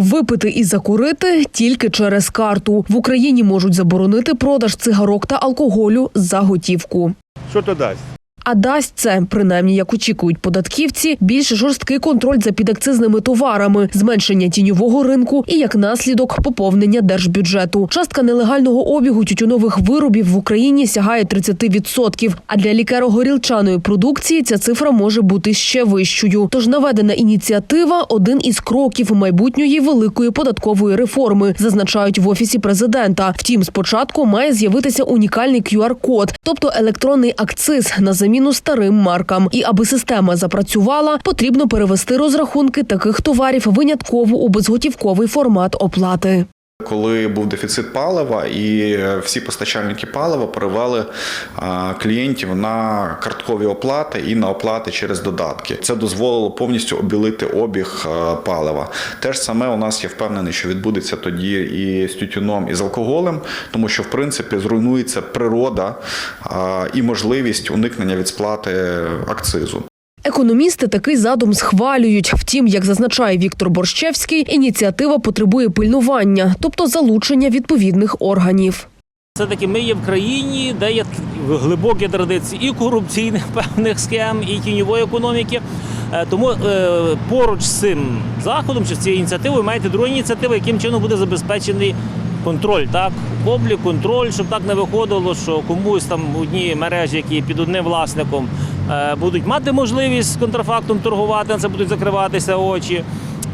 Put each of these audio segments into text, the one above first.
Випити і закурити тільки через карту. В Україні можуть заборонити продаж цигарок та алкоголю за готівку. Що то дасть? А дасть це, принаймні, як очікують податківці, більш жорсткий контроль за підакцизними товарами, зменшення тіньового ринку і як наслідок поповнення держбюджету. Частка нелегального обігу тютюнових виробів в Україні сягає 30%, А для лікаро-горілчаної продукції ця цифра може бути ще вищою. Тож наведена ініціатива один із кроків майбутньої великої податкової реформи, зазначають в офісі президента. Втім, спочатку має з'явитися унікальний QR-код, тобто електронний акциз на заміну старим маркам. І аби система запрацювала, потрібно перевести розрахунки таких товарів винятково у безготівковий формат оплати. Коли був дефіцит палива, і всі постачальники палива перевели клієнтів на карткові оплати і на оплати через додатки. Це дозволило повністю обілити обіг палива. Те ж саме у нас я впевнений, що відбудеться тоді і з тютюном, і з алкоголем, тому що в принципі зруйнується природа і можливість уникнення від сплати акцизу. Економісти такий задум схвалюють. Втім, як зазначає Віктор Борщевський, ініціатива потребує пильнування, тобто залучення відповідних органів. Все-таки ми є в країні, де є глибокі традиції і корупційних певних схем, і тіньової економіки. Е, Тому е, поруч з цим заходом чи з цією ініціативою маєте другу ініціативу, яким чином буде забезпечений контроль, так облік, контроль, щоб так не виходило, що комусь там одні мережі, які під одним власником будуть мати можливість з контрафактом торгувати, на це будуть закриватися очі,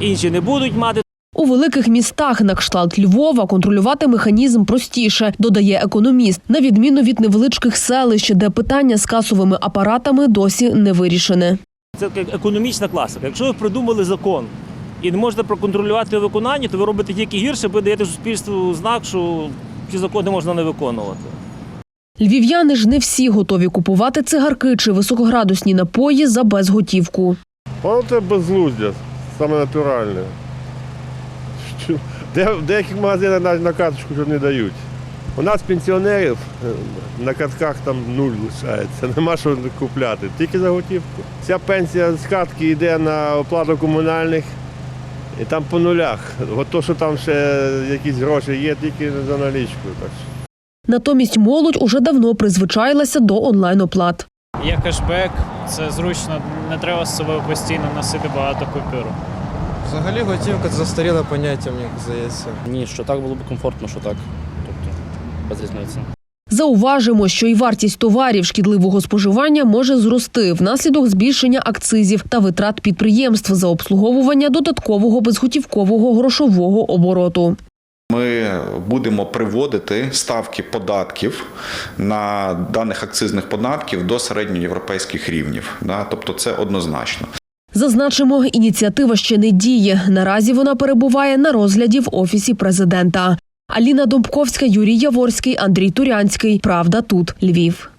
інші не будуть мати. У великих містах на кшталт Львова контролювати механізм простіше, додає економіст, на відміну від невеличких селищ, де питання з касовими апаратами досі не вирішене. Це економічна класика. Якщо ви придумали закон і не можете проконтролювати виконання, то ви робите тільки гірше, ви даєте суспільству знак, що ці закони можна не виконувати. Львів'яни ж не всі готові купувати цигарки чи високоградусні напої за безготівку. Це безглуздя, саме натуральне. В деяких магазинах навіть на карточку вже не дають. У нас пенсіонерів е, на картках там нуль лишається, нема що купляти, тільки за готівку. Вся пенсія з картки йде на оплату комунальних і там по нулях. От то, що там ще якісь гроші є, тільки за налічку. Так. Натомість молодь уже давно призвичаїлася до онлайн-оплат. Є кешбек, це зручно, не треба з собою постійно носити багато купюр. Взагалі готівка це застаріле поняття, мені здається. Ні, що так було б комфортно, що так. Тобто без різниці. Зауважимо, що і вартість товарів шкідливого споживання може зрости внаслідок збільшення акцизів та витрат підприємств за обслуговування додаткового безготівкового грошового обороту. Будемо приводити ставки податків на даних акцизних податків до середньоєвропейських рівнів. Тобто це однозначно. Зазначимо, ініціатива ще не діє. Наразі вона перебуває на розгляді в офісі президента. Аліна Домбковська, Юрій Яворський, Андрій Турянський. Правда, тут Львів.